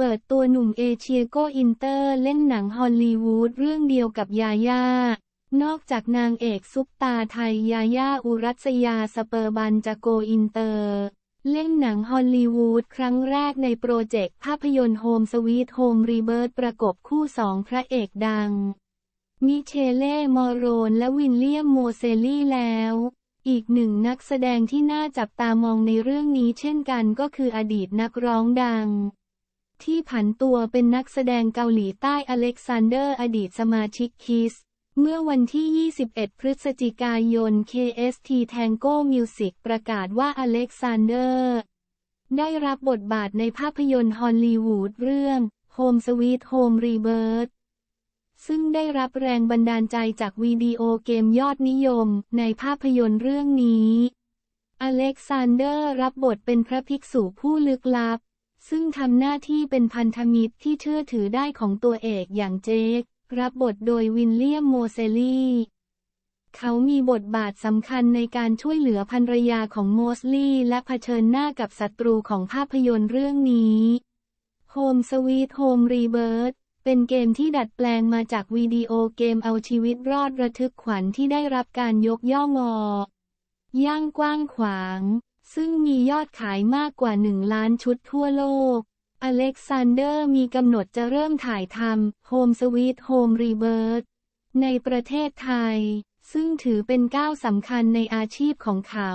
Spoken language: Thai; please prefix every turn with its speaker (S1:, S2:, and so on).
S1: เปิดตัวหนุ่มเอเชียโกอินเตอร์เล่นหนังฮอลลีวูดเรื่องเดียวกับยาย่า นอกจากนางเอกซุปตาไทยยาย่าอุรัสยาสเปอร์บันจะโกอินเตอร์ เล่นหนังฮอลลีวูดครั้งแรกในโปรเจกต์ภาพยนตร์โฮมสวีทโฮมรีเบิร์ตประกบคู่สองพระเอกดัง มิเชเล่ มอโรน และวินเลียมโมเซลี่แล้วอีกหนึ่งนักแสดงที่น่าจับตามองในเรื่องนี้เช่นกันก็คืออดีตนักร้องดัง ที่ผันตัวเป็นนักแสดงเกาหลีใต้อเล็กซานเดอร์อดีตสมาชิกคิส เมื่อวันที่ 21 พฤศจิกายน KST Tango Music ประกาศว่าอเล็กซานเดอร์ ได้รับบทบาทในภาพยนตร์ฮอลลีวูดเรื่อง Home Sweet Home Rebirth ซึ่งได้รับแรงบันดาลใจจากวิดีโอเกมยอดนิยมในภาพยนตร์เรื่องนี้ อเล็กซานเดอร์รับบทเป็นพระภิกษุผู้ลึกลับ ซึ่งทำหน้าที่เป็นพันธมิตรที่เชื่อถือได้ของตัวเอกอย่างเจค รับบทโดยวินเลียมโมเซลี่เขามีบทบาทสำคัญในการช่วยเหลือภรรยาของโมสลี่และเผชิญหน้ากับศัตรูของภาพยนตร์เรื่องนี้ Home Sweet Home Rebirth เป็นเกมที่ดัดแปลงมาจากวิดีโอเกมเอาชีวิตรอดระทึกขวัญที่ได้รับการยกย่องอย่างกว้างขวาง ซึ่งมียอดขายมากกว่า 1 ล้านชุดทั่วโลก อเล็กซานเดอร์มีกำหนดจะเริ่มถ่ายทำ Home Sweet Home Rebirth ในประเทศไทย ซึ่งถือเป็นก้าวสำคัญในอาชีพของเขา